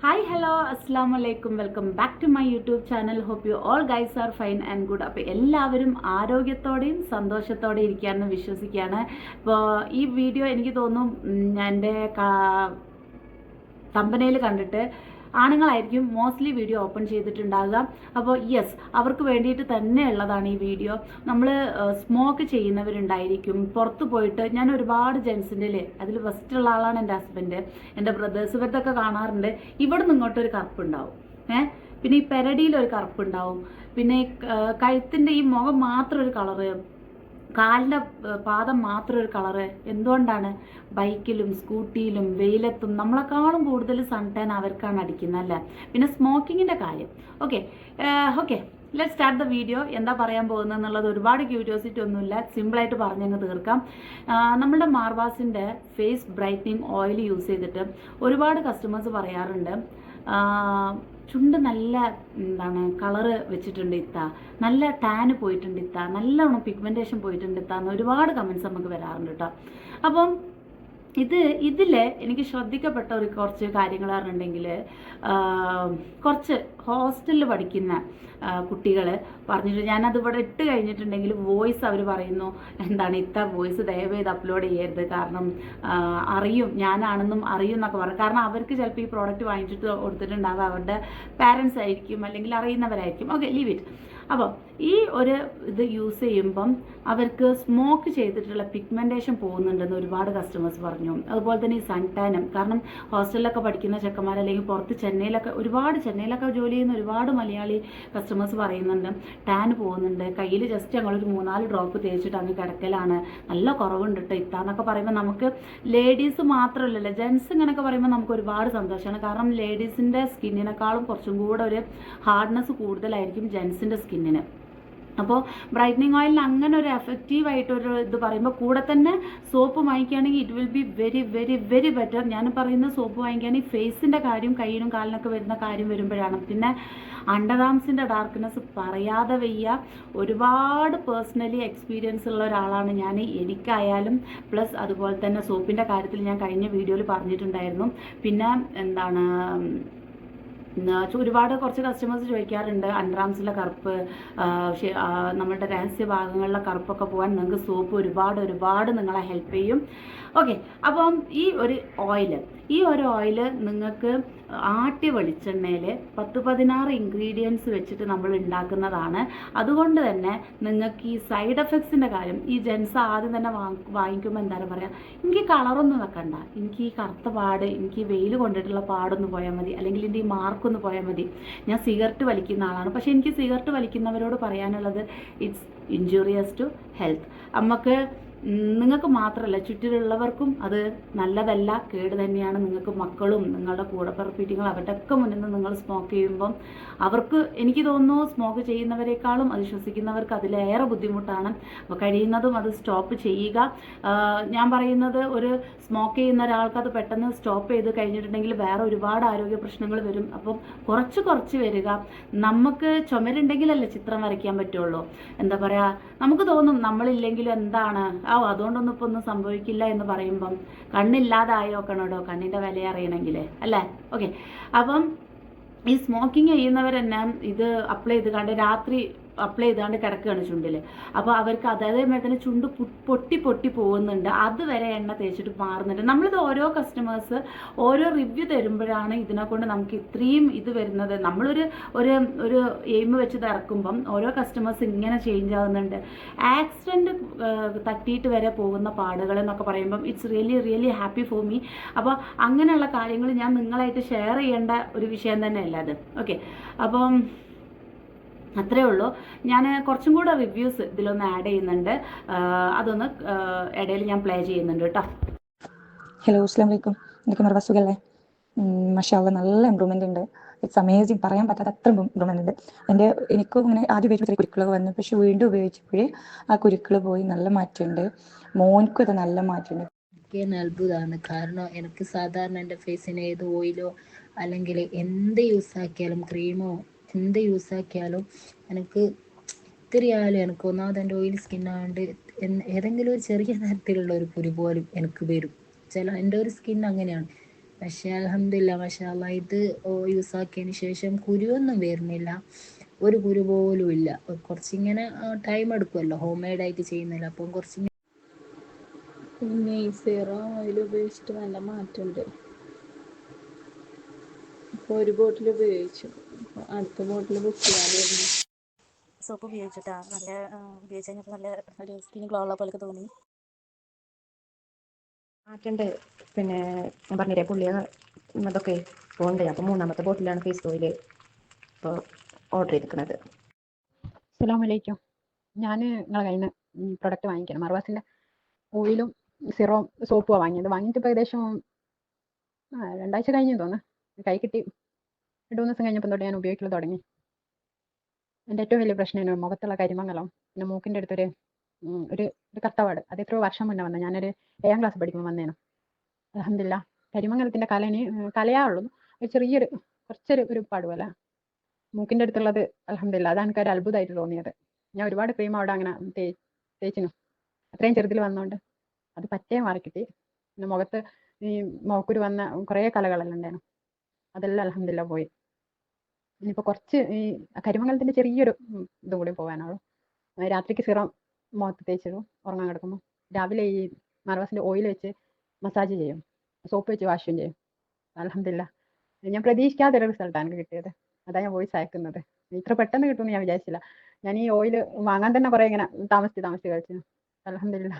Hi hello അസ്സാം വലൈക്കും welcome back to my YouTube channel hope you all guys are fine and good അപ്പോൾ എല്ലാവരും ആരോഗ്യത്തോടെയും സന്തോഷത്തോടെ ഇരിക്കാമെന്ന് വിശ്വസിക്കുകയാണ്. അപ്പോൾ ഈ വീഡിയോ എനിക്ക് തോന്നും ഞാൻ എന്റെ കമ്പനിയിൽ കണ്ടിട്ട് ആണുങ്ങളായിരിക്കും മോസ്റ്റ്ലി വീഡിയോ ഓപ്പൺ ചെയ്തിട്ടുണ്ടാകുക അപ്പോൾ യെസ് അവർക്ക് വേണ്ടിയിട്ട് തന്നെ ഉള്ളതാണ് ഈ വീഡിയോ നമ്മൾ സ്മോക്ക് ചെയ്യുന്നവരുണ്ടായിരിക്കും. പുറത്ത് പോയിട്ട് ഞാൻ ഒരുപാട് ജെൻസിന്റെ അല്ലേ അതിൽ ഫസ്റ്റുള്ള ആളാണ് എന്റെ ഹസ്ബൻഡ് എന്റെ ബ്രദേഴ്സ് ഇവരുടെയൊക്കെ കാണാറുണ്ട്. ഇവിടെ നിന്ന് ഇങ്ങോട്ടൊരു കറുപ്പുണ്ടാവും ഏഹ് പിന്നെ ഈ പെരടിയിൽ ഒരു കറുപ്പുണ്ടാവും പിന്നെ കഴുത്തിന്റെ ഈ മുഖം മാത്രം ഒരു കളറ് കാലിന്റെ പാദം മാത്രം ഒരു കളറ്. എന്തുകൊണ്ടാണ്? ബൈക്കിലും സ്കൂട്ടിയിലും വെയിലത്തും നമ്മളെക്കാളും കൂടുതൽ സൺ ടാൻ അവർക്കാണ് അടിക്കുന്നത് അല്ലേ? പിന്നെ സ്മോക്കിങ്ങിന്റെ കാര്യം. Okay okay let start the video എന്താ പറയാൻ പോകുന്നത് എന്നുള്ളത് ഒരുപാട് ക്യൂരിയോസിറ്റി ഒന്നുമില്ല. സിമ്പിളായിട്ട് പറഞ്ഞങ്ങ് തീർക്കാം. നമ്മുടെ മാർവാസിന്റെ ഫേസ് ബ്രൈറ്റനിങ് ഓയിൽ യൂസ് ചെയ്തിട്ട് ഒരുപാട് കസ്റ്റമേഴ്സ് പറയാറുണ്ട്. ചുണ്ട് നല്ല എന്താണ് കളറ് വെച്ചിട്ടുണ്ട് ഇത്ത. നല്ല ടാന് പോയിട്ടുണ്ട് ഇത്ത. നല്ലോണം പിഗ്മെന്റേഷൻ പോയിട്ടുണ്ട് ഇത്ത എന്ന് ഒരുപാട് കമൻസ് നമുക്ക് വരാറുണ്ട് കേട്ടോ അപ്പം ഇത് ഇതിൽ എനിക്ക് ശ്രദ്ധിക്കപ്പെട്ട ഒരു കുറച്ച് കാര്യങ്ങൾ പറഞ്ഞിട്ടുണ്ടെങ്കിൽ കുറച്ച് ഹോസ്റ്റലിൽ പഠിക്കുന്ന കുട്ടികൾ പറഞ്ഞിട്ട് ഞാനത് ഇവിടെ ഇട്ട് കഴിഞ്ഞിട്ടുണ്ടെങ്കിൽ വോയിസ് അവർ പറയുന്നു എന്താണ് ഇത്ത വോയിസ് ദയവേത് അപ്ലോഡ് ചെയ്യരുത്. കാരണം അറിയും. ഞാനാണെന്നും അറിയും എന്നൊക്കെ പറയും കാരണം അവർക്ക് ചിലപ്പോൾ ഈ പ്രോഡക്റ്റ് വാങ്ങിച്ചിട്ട് കൊടുത്തിട്ടുണ്ടാവുക. അവരുടെ പാരൻസ് ആയിരിക്കും അല്ലെങ്കിൽ അറിയുന്നവരായിരിക്കും. ഓക്കെ ലീവ് ഇറ്റ് അപ്പോൾ ഈ ഒരു ഇത് യൂസ് ചെയ്യുമ്പം അവർക്ക് സ്മോക്ക് ചെയ്തിട്ടുള്ള പിഗ്മെന്റേഷൻ പോകുന്നുണ്ടെന്ന് ഒരുപാട് കസ്റ്റമേഴ്സ് പറഞ്ഞു. അതുപോലെ തന്നെ ഈ സൺടാനം കാരണം ഹോസ്റ്റലിലൊക്കെ പഠിക്കുന്ന ചെക്കന്മാർ അല്ലെങ്കിൽ പുറത്ത് ചെന്നൈയിലൊക്കെ ഒരുപാട് ചെന്നൈയിലൊക്കെ ജോലി ചെയ്യുന്ന ഒരുപാട് മലയാളി കസ്റ്റമേഴ്സ് പറയുന്നുണ്ട്. ടാൻ പോകുന്നുണ്ട്. കയ്യിൽ ജസ്റ്റ് ഞങ്ങളൊരു മൂന്നാൽ ഡ്രോപ്പ് തേച്ചിട്ട് അങ്ങ് കിടക്കലാണ്. നല്ല കുറവുണ്ട് കേട്ടോ ഇത്താന്നൊക്കെ പറയുമ്പോൾ നമുക്ക് ലേഡീസ് മാത്രമല്ലല്ലോ ജെൻസ് ഇങ്ങനെയൊക്കെ പറയുമ്പോൾ നമുക്ക് ഒരുപാട് സന്തോഷമാണ് കാരണം ലേഡീസിന്റെ സ്കിന്നിനേക്കാളും കുറച്ചും കൂടെ ഒരു ഹാർഡ്നെസ് കൂടുതലായിരിക്കും ജെൻസിന്റെ സ്കിന്നിന് അപ്പോൾ ബ്രൈറ്റനിങ് ഓയിലിന് അങ്ങനെ ഒരു എഫക്റ്റീവ് ആയിട്ടൊരു ഇത് പറയുമ്പോൾ കൂടെ തന്നെ soap വാങ്ങിക്കുകയാണെങ്കിൽ it will be very very very better ഞാൻ പറയുന്ന സോപ്പ് വാങ്ങിക്കുകയാണെങ്കിൽ ഫേസിന്റെ കാര്യം കയ്യിനും കാലിനൊക്കെ വരുന്ന കാര്യം വരുമ്പോഴാണ്. പിന്നെ അണ്ടർ ആംസിന്റെ ഡാർക്ക്നെസ് പറയാതെ വയ്യ. ഒരുപാട് പേഴ്സണലി എക്സ്പീരിയൻസ് ഉള്ള ഒരാളാണ് ഞാൻ. എനിക്കായാലും പ്ലസ് അതുപോലെ തന്നെ സോപ്പിന്റെ കാര്യത്തിൽ ഞാൻ കഴിഞ്ഞ വീഡിയോയിൽ പറഞ്ഞിട്ടുണ്ടായിരുന്നു. പിന്നെ എന്താണ് ഒരുപാട് കുറച്ച് കസ്റ്റമേഴ്സ് ചോദിക്കാറുണ്ട്. അണ്ടർആംസിലെ കറുപ്പ് നമ്മുടെ രഹസ്യ ഭാഗങ്ങളിലെ കറുപ്പൊക്കെ പോകാൻ നിങ്ങൾക്ക് സോപ്പ് ഒരുപാട് ഒരുപാട് നിങ്ങളെ ഹെൽപ്പ് ചെയ്യും. ഓക്കെ അപ്പം ഈ ഒരു ഓയിൽ ഈ ഒരു ഓയിൽ നിങ്ങൾക്ക് ആട്ടി വെളിച്ചെണ്ണയിൽ പത്ത് പതിനാറ് ഇൻഗ്രീഡിയൻസ് വെച്ചിട്ട് നമ്മൾ ഉണ്ടാക്കുന്നതാണ്. അതുകൊണ്ട് തന്നെ നിങ്ങൾക്ക് ഈ സൈഡ് എഫക്ട്സിന്റെ കാര്യം ഈ ജെൻസ് ആദ്യം തന്നെ വാങ്ങ- വാങ്ങിക്കുമ്പോൾ എന്താണ് പറയുക എനിക്ക് കളറൊന്നും വെക്കണ്ട. എനിക്ക് ഈ കറുത്ത പാട് എനിക്ക് വെയിൽ കൊണ്ടിട്ടുള്ള പാടൊന്ന് പോയാൽ മതി. അല്ലെങ്കിൽ എന്റെ ഈ മാർക്കൊന്ന് പോയാൽ മതി. ഞാൻ സിഗരറ്റ് വലിക്കുന്ന ആളാണ്. പക്ഷേ എനിക്ക് സിഗരറ്റ് വലിക്കുന്നവരോട് പറയാനുള്ളത് ഇറ്റ്സ് ഇഞ്ചുറിയസ് ടു ഹെൽത്ത് നമുക്ക് നിങ്ങൾക്ക് മാത്രമല്ല ചുറ്റിലുള്ളവർക്കും അത് നല്ലതല്ല കേട് തന്നെയാണ് നിങ്ങൾക്ക് മക്കളും നിങ്ങളുടെ കൂടെ പറപ്പിറ്റിങ്ങൾ അവരുടെ ഒക്കെ മുന്നിൽ നിന്ന് നിങ്ങൾ സ്മോക്ക് ചെയ്യുമ്പം അവർക്ക് എനിക്ക് തോന്നുന്നു സ്മോക്ക് ചെയ്യുന്നവരെക്കാളും അത് ശ്വസിക്കുന്നവർക്ക് അതിലേറെ ബുദ്ധിമുട്ടാണ്. അപ്പോൾ കഴിയുന്നതും അത് സ്റ്റോപ്പ് ചെയ്യുക. ഞാൻ പറയുന്നത് ഒരു സ്മോക്ക് ചെയ്യുന്ന ഒരാൾക്ക് അത് പെട്ടെന്ന് സ്റ്റോപ്പ് ചെയ്ത് കഴിഞ്ഞിട്ടുണ്ടെങ്കിൽ വേറെ ഒരുപാട് ആരോഗ്യ പ്രശ്നങ്ങൾ വരും. അപ്പം കുറച്ച് കുറച്ച് വരിക. നമുക്ക് ചുമരുണ്ടെങ്കിലല്ലേ ചിത്രം വരയ്ക്കാൻ പറ്റുള്ളൂ. എന്താ പറയുക നമുക്ക് തോന്നും നമ്മളില്ലെങ്കിലും എന്താണ്? ആ അതുകൊണ്ടൊന്നും ഇപ്പൊ ഒന്നും സംഭവിക്കില്ല എന്ന് പറയുമ്പം കണ്ണില്ലാതായി നോക്കണോടോ കണ്ണിന്റെ വില അറിയണമെങ്കിൽ അല്ലേ? ഓക്കെ അപ്പം ഈ സ്മോക്കിംഗ് ചെയ്യുന്നവരെന്നെ ഇത് അപ്ലൈ ചെയ്ത് കണ്ട് രാത്രി അപ്ലൈ ചെയ്താണ്ട് കിടക്കുകയാണ് ചുണ്ടിൽ അപ്പോൾ അവർക്ക് അതേമാതിരി തന്നെ ചുണ്ട് പൊട്ടി പൊട്ടി പോകുന്നുണ്ട്. അതുവരെ എണ്ണ തേച്ചിട്ട് മാറുന്നുണ്ട്. നമ്മളിത് ഓരോ കസ്റ്റമേഴ്സ് ഓരോ റിവ്യൂ തരുമ്പോഴാണ് ഇതിനെക്കൊണ്ട് നമുക്ക് ഇത്രയും ഇത് വരുന്നത്. നമ്മളൊരു ഒരു ഒരു എയിം വെച്ച് ഇറക്കുമ്പം ഓരോ കസ്റ്റമേഴ്സ് ഇങ്ങനെ ചേഞ്ച് ആവുന്നുണ്ട്. ആക്സിഡന്റ് തട്ടിയിട്ട് വരെ പോകുന്ന പാടുകൾ എന്നൊക്കെ പറയുമ്പം it's really really happy for me അപ്പോൾ അങ്ങനെയുള്ള കാര്യങ്ങൾ ഞാൻ നിങ്ങളായിട്ട് ഷെയർ ചെയ്യേണ്ട ഒരു വിഷയം തന്നെയല്ല അത്. ഓക്കെ അപ്പം അത്രേ ഉള്ളൂ. ഞാൻ കുറച്ചും കൂടെ റിവ്യൂസ് ഇതിലൊന്ന് ആഡ് ചെയ്യുന്നുണ്ട്. അതൊന്ന് ഇടയിൽ ഞാൻ പ്ലേ ചെയ്യുന്നുണ്ട് കേട്ടോ. ഹലോ അസ്ലാം വലൈക്കും എനിക്ക് നിർവസുഖല്ലേ സുഖല്ലേ? മഷാള്ള നല്ല ഇമ്പ്രൂവ്മെന്റ് ഉണ്ട്. ഇറ്റ്സ് അമേസിങ് പറയാൻ പറ്റാത്ത അത്ര ഇമ്പ്രൂവ്മെന്റ് ഉണ്ട്. എന്റെ എനിക്ക് ഇങ്ങനെ ആദ്യം ഉപയോഗിച്ച കുരുക്കളൊക്കെ വന്നു. പക്ഷെ വീണ്ടും ഉപയോഗിച്ചപ്പോഴേ ആ കുരുക്കൾ പോയി നല്ല മാറ്റമുണ്ട്. മോൻക്കും അത് നല്ല മാറ്റമുണ്ട്. അത്ഭുതമാണ്. കാരണം എനിക്ക് സാധാരണ എന്റെ ഫേസിന് ഏത് ഓയിലോ അല്ലെങ്കിൽ എന്ത് യൂസ് ആക്കിയാലും ക്രീമോ എന്ത് യൂസ് ആക്കിയാലും എനിക്ക് ഇത്തിരി ആയാലും എനിക്ക് ഒന്നാമത് എന്റെ ഓയിൽ സ്കിന്നാണ്ട് ഏതെങ്കിലും ഒരു ചെറിയ തരത്തിലുള്ള ഒരു കുരു പോലും എനിക്ക് വരും. ചില എന്റെ ഒരു സ്കിൻ അങ്ങനെയാണ്. പക്ഷെ അലഹമില്ല മഷാല്ല ഇത് യൂസ് ആക്കിയതിന് ശേഷം കുരുവൊന്നും വരുന്നില്ല. ഒരു കുരു പോലും ഇല്ല. കുറച്ചിങ്ങനെ ടൈം എടുക്കുമല്ലോ ഹോം മെയ്ഡ് ആയിട്ട് ചെയ്യുന്നില്ല അപ്പം കുറച്ച് പിന്നെ ഈ ഓയിൽ ഉപയോഗിച്ചിട്ട് നല്ല മാറ്റമുണ്ട്. ഒരു ബോട്ടിൽ ഉപയോഗിച്ചു. അടുത്ത ബോട്ടിൽ ബുക്ക് ചെയ്യാമായിരുന്നു സോപ്പ് ഉപയോഗിച്ചിട്ടാ. നല്ല ഉപയോഗിച്ച് കഴിഞ്ഞപ്പോൾ നല്ല ഒരു സ്കിൻ ഗ്ലോ ഉള്ള പോലെ തോന്നി. മാറ്റുണ്ട് പിന്നെ ഞാൻ പറഞ്ഞില്ലേ പുള്ളിയെ അതൊക്കെ പോകണ്ടേ? അപ്പോൾ മൂന്നാമത്തെ ബോട്ടിലാണ് ഫേസ് ഓയിൽ ഇപ്പോൾ ഓർഡർ ചെയ്തിരിക്കുന്നത് അസ്സലാമലൈക്കും ഞാൻ നിങ്ങളെ കയ്യിൽ നിന്ന് പ്രൊഡക്റ്റ് വാങ്ങിക്കണം. മറുവാസിന്റെ ഓയിലും സിറോ സോപ്പുമാണ് വാങ്ങിയത്. വാങ്ങിയിട്ട് ഇപ്പോൾ ഏകദേശം ആ, രണ്ടാഴ്ച കഴിഞ്ഞു തോന്നുന്നു. കൈ കിട്ടി. രണ്ട് മൂന്ന് ദിവസം കഴിഞ്ഞപ്പോൾ തൊട്ട് ഞാൻ ഉപയോഗിക്കൽ തുടങ്ങി. എന്റെ ഏറ്റവും വലിയ പ്രശ്നമാണ് മുഖത്തുള്ള കരിമംഗലം പിന്നെ മൂക്കിന്റെ അടുത്തൊരു ഒരു ഒരു കത്തവാട് അത് എത്രയോ വർഷം മുന്നേ വന്നത്. ഞാനൊരു ഏഴാം ക്ലാസ് പഠിക്കുമ്പോൾ വന്നേനു. അലഹമില്ല കരിമംഗലത്തിന്റെ കലനെ ഉം, കലയാ ഉള്ളൂ. ഒരു ചെറിയൊരു കുറച്ചൊരു ഒരു പാടുപോല മൂക്കിന്റെ അടുത്തുള്ളത് അലഹമില്ല അതാണ് എനിക്ക് ഒരു അത്ഭുതമായിട്ട് തോന്നിയത്. ഞാൻ ഒരുപാട് ക്രീം അവിടെ അങ്ങനെ തേ തേച്ചിനു. അത്രയും ചെറുതിൽ വന്നോണ്ട് അത് പറ്റേ മാറി കിട്ടി പിന്നെ മുഖത്ത് ഈ മുഖക്കുരു വന്ന കുറേ കലകളെല്ലാം ഉണ്ടായിരുന്നു. അതെല്ലാം അലഹമില്ല പോയി. ഇനിയിപ്പോൾ കുറച്ച് ഈ കരിമംഗലത്തിന്റെ ചെറിയൊരു ഇതും കൂടി പോകാനുള്ളൂ രാത്രിക്ക് സിറം മുഖത്ത് തേച്ചിടും ഉറങ്ങാൻ കിടക്കുമ്പോൾ രാവിലെ ഈ മറവാസിന്റെ ഓയിൽ വെച്ച് മസാജ് ചെയ്യും സോപ്പ് വെച്ച് വാഷും ചെയ്യും. അലഹമില്ല ഞാൻ പ്രതീക്ഷിക്കാത്ത ഒരു റിസൾട്ടാണ് എനിക്ക് കിട്ടിയത്. അതാ ഞാൻ വോയിസ് അയക്കുന്നത്. ഇത്ര പെട്ടെന്ന് കിട്ടുമെന്ന് ഞാൻ വിചാരിച്ചില്ല. ഞാൻ ഈ ഓയിൽ വാങ്ങാൻ തന്നെ കുറേ ഇങ്ങനെ താമസിച്ച് താമസിച്ച് കഴിച്ചു. അലഹമില്ല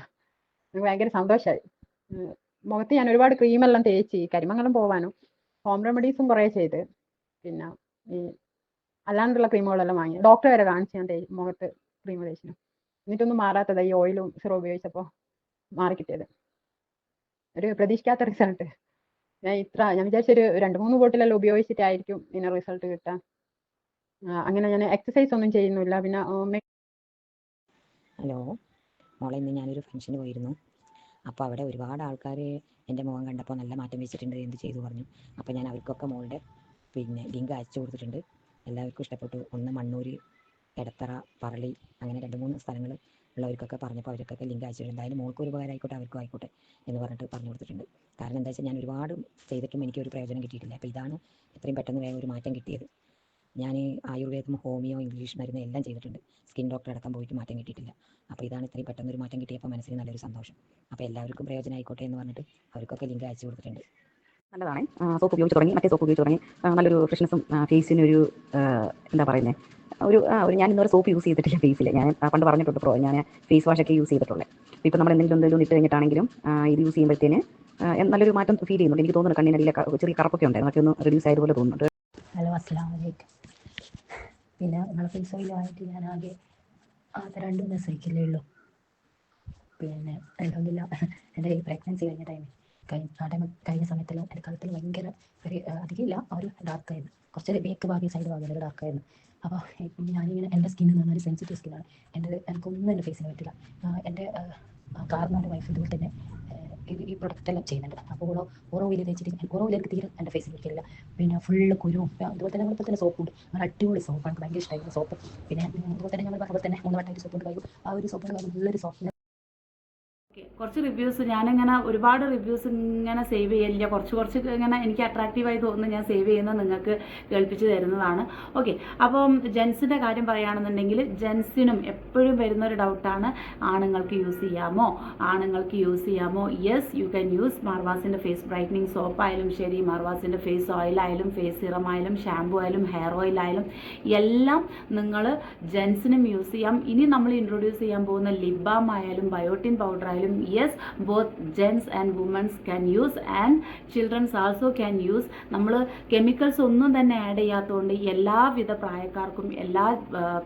എനിക്ക് ഭയങ്കര സന്തോഷമായി മുഖത്ത് ഞാൻ ഒരുപാട് ക്രീമെല്ലാം തേച്ച് കരിമംഗലം പോവാനും ഹോം റെമഡീസും കുറേ ചെയ്ത്. പിന്നെ ഈ അല്ലാണ്ടുള്ള ക്രീമുകളെല്ലാം വാങ്ങി. ഡോക്ടറെ വരെ കാണിച്ച് ഞാൻ മുഖത്ത് ക്രീം തേച്ചിന്. എന്നിട്ടൊന്നും മാറാത്തത് ഈ ഓയിലും സിറോ ഉപയോഗിച്ചപ്പോൾ മാറിക്കിട്ടിയത്. ഒരു പ്രതീക്ഷിക്കാത്ത റിസൾട്ട് ഞാൻ ഇത്ര ഞാൻ വിചാരിച്ചൊരു രണ്ട് മൂന്ന് ബോട്ടിലെല്ലാം ഉപയോഗിച്ചിട്ടായിരിക്കും ഇതിന് റിസൾട്ട് കിട്ടാൻ അങ്ങനെ ഞാൻ എക്സസൈസ് ഒന്നും ചെയ്യുന്നില്ല. പിന്നെ ഹലോ. മോളെ ഇന്ന് ഞാനൊരു ഫംഗ്ഷന് പോയിരുന്നു. അപ്പോൾ അവിടെ ഒരുപാട് ആൾക്കാർ എന്റെ മുഖം കണ്ടപ്പോൾ നല്ല മാറ്റം വെച്ചിട്ടുണ്ട് എന്ത് ചെയ്തു പറഞ്ഞു. അപ്പോൾ ഞാൻ അവർക്കൊക്കെ മോളുടെ പിന്നെ ലിങ്ക് അയച്ചു കൊടുത്തിട്ടുണ്ട്. എല്ലാവർക്കും ഇഷ്ടപ്പെട്ടു. ഒന്ന് മണ്ണൂർ എടത്തറ പറളി അങ്ങനെ രണ്ട് മൂന്ന് സ്ഥലങ്ങൾ ഉള്ളവർക്കൊക്കെ പറഞ്ഞപ്പോൾ അവർക്കൊക്കെ ലിങ്ക് അയച്ചിട്ടുണ്ട് എന്തായാലും മോൾക്ക് ഒരു ഉപകാരം ആയിക്കോട്ടെ അവർക്കും ആയിക്കോട്ടെ എന്ന് പറഞ്ഞിട്ട് പറഞ്ഞു കൊടുത്തിട്ടുണ്ട്. കാരണം എന്താ വെച്ചാൽ ഞാൻ ഒരുപാട് ചെയ്തിട്ടും എനിക്ക് ഒരു പ്രയോജനം കിട്ടിയിട്ടില്ല. അപ്പോൾ ഇതാണ് എത്രയും പെട്ടെന്ന് വേഗം ഒരു മാറ്റം കിട്ടിയത്. ഞാൻ ആയുർവേദം ഹോമിയോ ഇംഗ്ലീഷ് മരുന്ന് എല്ലാം ചെയ്തിട്ടുണ്ട്. സ്കിൻ ഡോക്ടർ അടക്കം പോയിട്ട് മാറ്റം കിട്ടിയിട്ടില്ല. അപ്പോൾ ഇതാണ് ഇത്രയും പെട്ടെന്ന് ഒരു മാറ്റം കിട്ടിയപ്പോൾ മനസ്സിന് നല്ലൊരു സന്തോഷം. അപ്പോൾ എല്ലാവർക്കും പ്രയോജനം ആയിക്കോട്ടെ എന്ന് പറഞ്ഞിട്ട് അവർക്കൊക്കെ ലിങ്ക് അയച്ചു കൊടുത്തിട്ടുണ്ട്. നല്ലതാണ്. സോപ്പ് ഉപയോഗിച്ച് തുടങ്ങി. മറ്റേ സോപ്പ് ഉപയോഗിച്ച് തുടങ്ങി. നല്ലൊരു ഫ്രഷ്നെസ്സും ഫേസിനൊരു എന്താ പറയുന്നത് ഒരു ഒരു ഞാൻ ഇന്നൊരു സോപ്പ് യൂസ് ചെയ്തിട്ടില്ല ഫേസിൽ ഞാൻ പണ്ട് പറഞ്ഞിട്ടുണ്ട് പ്രോ ഞാൻ ഫേസ് വാഷ് ഒക്കെ യൂസ് ചെയ്തിട്ടുള്ളത് ഇപ്പോൾ നമ്മൾ എന്തെങ്കിലും എന്തെങ്കിലും ഇട്ട് കഴിഞ്ഞിട്ടാണെങ്കിലും ഇത് യൂസ് ചെയ്യുമ്പോഴത്തേന് നല്ലൊരു മാറ്റം ഫീൽ ചെയ്യുന്നുണ്ട്. എനിക്ക് തോന്നുന്നു കണ്ണിനടിയിലൊക്കെ ചെറിയ കറപ്പൊക്കെ ഉണ്ടായിരുന്നു. അതൊക്കെ ഒന്ന് റിഡ്യൂസ് ആയതുപോലെ തോന്നുന്നുണ്ട്. ഹലോ അസ്സാം വലൈക്കും പിന്നെ നിങ്ങളെ പൈസ ഓയിലുമായിട്ട് ഞാൻ ആകെ ആകെ രണ്ട് സൈക്കിളേ ഉള്ളൂ. പിന്നെ അലഹമില്ല എന്റെ ഈ പ്രഗ്നൻസി കഴിഞ്ഞ ടൈമിൽ കഴിഞ്ഞ ആ ടൈം കഴിഞ്ഞ സമയത്തെല്ലാം എന്റെ കഴുത്തിൽ ഭയങ്കര ഒരു ആ, അധികമില്ല ആ ഒരു ഡാർക്കായിരുന്നു കുറച്ച് ബേക്ക് ഭാഗം സൈഡ് ഭാഗം ഒരു ഡാർക്കായിരുന്നു അപ്പോൾ ഞാനിങ്ങനെ എന്റെ സ്കിൻ എന്ന് പറഞ്ഞാൽ സെൻസിറ്റീവ് സ്കിന്നാണ് എന്റെ എനിക്കൊന്നും എന്റെ ഫേസിന് പറ്റില്ല. എന്റെ കാർന്നോന്റെ വൈഫ് ഇതുപോലെ തന്നെ ആ, ഈ പ്രൊഡക്റ്റ് എല്ലാം ചെയ്യുന്നുണ്ട്. അപ്പോൾ ഓരോ ഓരോ ഓയിൽ തേച്ചിട്ട് ഓരോ ഓയിലേക്ക് തീരെ എന്റെ ഫേസിൽ പറ്റില്ല പിന്നെ ഫുള്ള് കുരുവും അതുപോലെ തന്നെ നമ്മളിപ്പോൾ തന്നെ സോപ്പുണ്ട് നല്ല അടിപൊളി സോപ്പാണ് എനിക്ക് ഭയങ്കര ഇഷ്ടമായിരുന്നു സോപ്പ് പിന്നെ അതുപോലെ തന്നെ നമ്മൾ പറഞ്ഞപ്പോൾ തന്നെ മൂന്ന് വട്ടമായിട്ട് സോപ്പ് കഴിയും ആ ഒരു സോപ്പ് നല്ലൊരു സോപ്പ് കുറച്ച് റിവ്യൂസ് ഞാനിങ്ങനെ ഒരുപാട് റിവ്യൂസ് ഇങ്ങനെ സേവ് ചെയ്യില്ല കുറച്ച് കുറച്ച് ഇങ്ങനെ എനിക്ക് അട്രാക്റ്റീവായി തോന്നുന്നു ഞാൻ സേവ് ചെയ്യുന്നത് നിങ്ങൾക്ക് കേൾപ്പിച്ച് തരുന്നതാണ്. ഓക്കെ. അപ്പം ജെൻസിന്റെ കാര്യം പറയുകയാണെന്നുണ്ടെങ്കിൽ ജെൻസിനും എപ്പോഴും വരുന്ന ഒരു ഡൗട്ടാണ് ആണുങ്ങൾക്ക് യൂസ് ചെയ്യാമോ? ആണുങ്ങൾക്ക് യൂസ് ചെയ്യാമോ? യെസ് യു ക്യാൻ യൂസ് മാർവാസിന്റെ ഫേസ് ബ്രൈറ്റനിങ് സോപ്പ് ആയാലും ശരി മാർവാസിന്റെ ഫേസ് ഓയിലായാലും ഫേസ് സിറം ആയാലും ഷാമ്പു ആയാലും ഹെയർ ഓയിൽ ആയാലും എല്ലാം നിങ്ങൾ ജെൻസിനും യൂസ് ചെയ്യാം. ഇനി നമ്മൾ ഇൻട്രൊഡ്യൂസ് ചെയ്യാൻ പോകുന്ന ലിബാം ആയാലും ബയോട്ടിൻ പൗഡർ ആയാലും yes both gents and womens can use and childrens also can use നമ്മൾ കെമിക്കൽസ് ഒന്നും തന്നെ ആഡ് ചെയ്യാത്തതുകൊണ്ട് എല്ലാവിധ പ്രായക്കാർക്കും എല്ലാ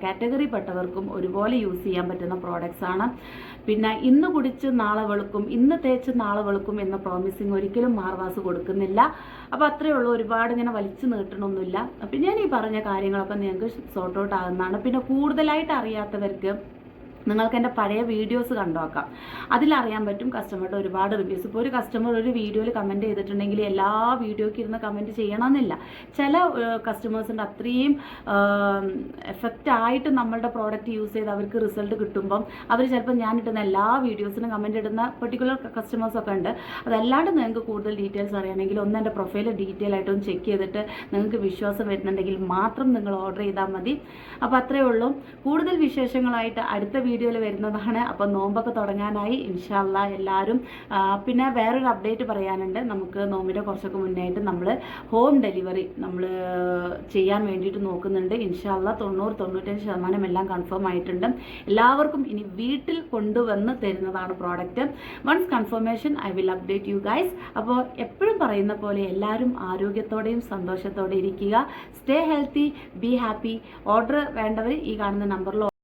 കാറ്റഗറി പെട്ടവർക്കും ഒരുപോലെ യൂസ് ചെയ്യാൻ പറ്റുന്ന പ്രോഡക്റ്റ്സ് ആണ്. പിന്നെ ഇന്ന് കുടിച്ച് നാളെ വെളുക്കും ഇന്ന് തേച്ച് നാളെ വെളുക്കും എന്ന പ്രോമിസിങ് ഒരിക്കലും മാർവാസ് കൊടുക്കുന്നില്ല. അപ്പോൾ അത്രയേ ഉള്ളൂ. ഒരുപാട് ഇങ്ങനെ വലിച്ചു നീട്ടണമൊന്നുമില്ല അപ്പം ഞാൻ ഈ പറഞ്ഞ കാര്യങ്ങളൊക്കെ നിങ്ങൾക്ക് സോർട്ട് ഔട്ട് ആകുന്നതാണ്. പിന്നെ കൂടുതലായിട്ട് അറിയാത്തവർക്ക് നിങ്ങൾക്ക് എന്റെ പഴയ വീഡിയോസ് കണ്ടു നോക്കാം അതിലറിയാൻ പറ്റും കസ്റ്റമറുടെ ഒരുപാട് റിവ്യൂസ് ഇപ്പോൾ ഒരു കസ്റ്റമർ ഒരു വീഡിയോയിൽ കമന്റ് ചെയ്തിട്ടുണ്ടെങ്കിൽ എല്ലാ വീഡിയോയ്ക്ക് ഇരുന്ന് കമന്റ് ചെയ്യണമെന്നില്ല. ചില കസ്റ്റമേഴ്സിന്റെ അത്രയും എഫക്റ്റ് ആയിട്ട് നമ്മളുടെ പ്രോഡക്റ്റ് യൂസ് ചെയ്ത് അവർക്ക് റിസൾട്ട് കിട്ടുമ്പം അവർ ചിലപ്പോൾ ഞാൻ ഇടുന്ന എല്ലാ വീഡിയോസിനും കമന്റ് ഇടുന്ന പെർട്ടിക്കുലർ കസ്റ്റമേഴ്സൊക്കെ ഉണ്ട്. അതല്ലാണ്ട് നിങ്ങൾക്ക് കൂടുതൽ ഡീറ്റെയിൽസ് അറിയണമെങ്കിൽ ഒന്ന് എന്റെ പ്രൊഫൈൽ ഡീറ്റെയിൽ ആയിട്ടൊന്ന് ചെക്ക് ചെയ്തിട്ട് നിങ്ങൾക്ക് വിശ്വാസം വരുന്നുണ്ടെങ്കിൽ മാത്രം നിങ്ങൾ ഓർഡർ ചെയ്താൽ മതി. അപ്പോൾ അത്രയേ ഉള്ളൂ. കൂടുതൽ വിശേഷങ്ങളായിട്ട് അടുത്ത വീഡിയോയിൽ വരുന്നതാണ്. അപ്പോൾ നോമ്പൊക്കെ തുടങ്ങാനായി ഇൻഷാല്ല എല്ലാവരും പിന്നെ വേറൊരു അപ്ഡേറ്റ് പറയാനുണ്ട്. നമുക്ക് നോമ്പിന്റെ കുറച്ചൊക്കെ മുന്നേയിട്ട് നമ്മൾ ഹോം ഡെലിവറി നമ്മൾ ചെയ്യാൻ വേണ്ടിയിട്ട് നോക്കുന്നുണ്ട്. ഇൻഷാല്ല തൊണ്ണൂറ് തൊണ്ണൂറ്റഞ്ച് ശതമാനം എല്ലാം കൺഫേം ആയിട്ടുണ്ട്. എല്ലാവർക്കും ഇനി വീട്ടിൽ കൊണ്ടുവന്ന് തരുന്നതാണ് product. Once confirmation I will update you guys അപ്പോൾ എപ്പോഴും പറയുന്ന പോലെ എല്ലാവരും ആരോഗ്യത്തോടെയും സന്തോഷത്തോടെ ഇരിക്കുക. Stay healthy be happy order വേണ്ടവർ ഈ കാണുന്ന നമ്പറിൽ